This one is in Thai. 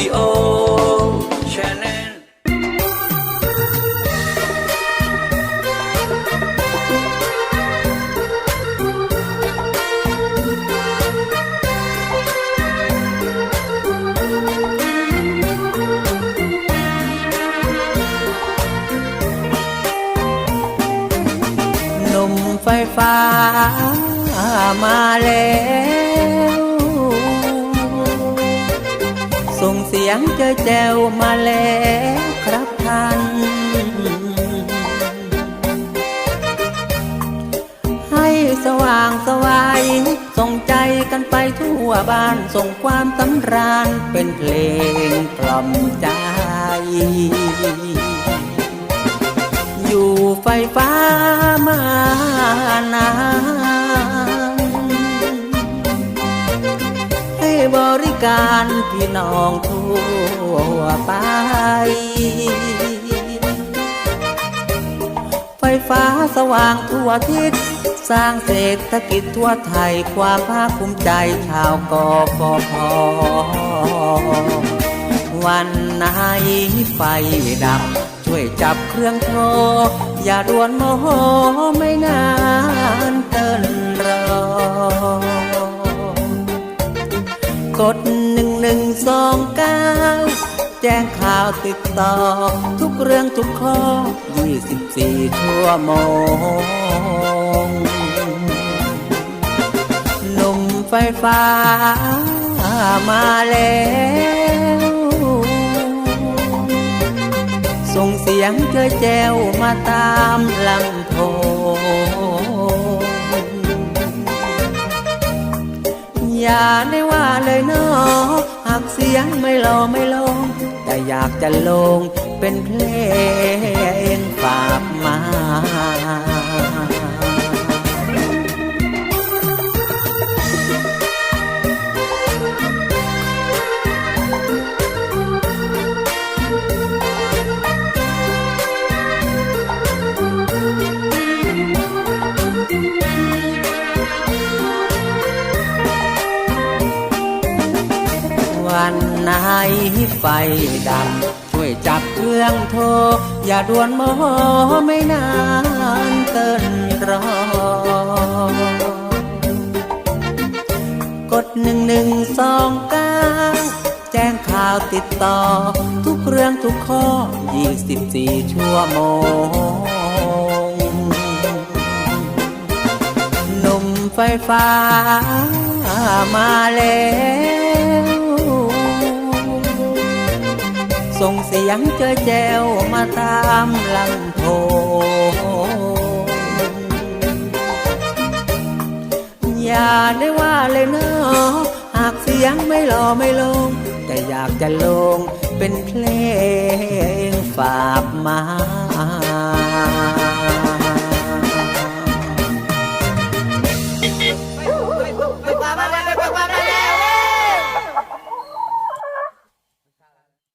ดิโอชแนล เสียงเจอแจวมาแล้วครับท่านให้สว่างสวายส่งใจกันไปทั่วบ้านส่งความสำราญเป็นเพลงกล่อมใจ อยู่ไฟฟ้ามา การพี่น้องทั่วไป ไฟฟ้าสว่างทั่วทิศ สร้างเศรษฐกิจทั่วไทย ความภาคภูมิใจชาวกฟพวันไหนไฟดับ ช่วยจับเครื่องโทร อย่าด่วนโมโหไม่นานเกินรอ กดหนึ่งหนึ่งสองเก้าแจ้งข่าวติดต่อ ทุกเรื่องทุกข้อ 24 ชั่วโมงหนุ่มไฟฟ้ามาแล้ว ส่งเสียงเจอแจวมาตามลำโพ อย่าได้ว่าเลยเนาะหากเสียงไม่หลอไม่ลงแต่อยากจะลงเป็นเพลงฝาก มาวันไหนไฟดับช่วยจับเครื่องโทร อย่าด่วนโมโหไม่นานเกินรอกดหนึ่งหนึ่งสองเก้าแจ้งข่าวติดต่อ ทุกเรื่องทุกข้อ 24 ชั่วโมงหนุ่มไฟฟ้ามาแล้ว ยังเจอแจวมาตามลำโพอย่าได้ว่าเลยเนาะหากเสียงไม่หล่อไม่ลง แต่อยากจะลงเป็นเพลงฝากมา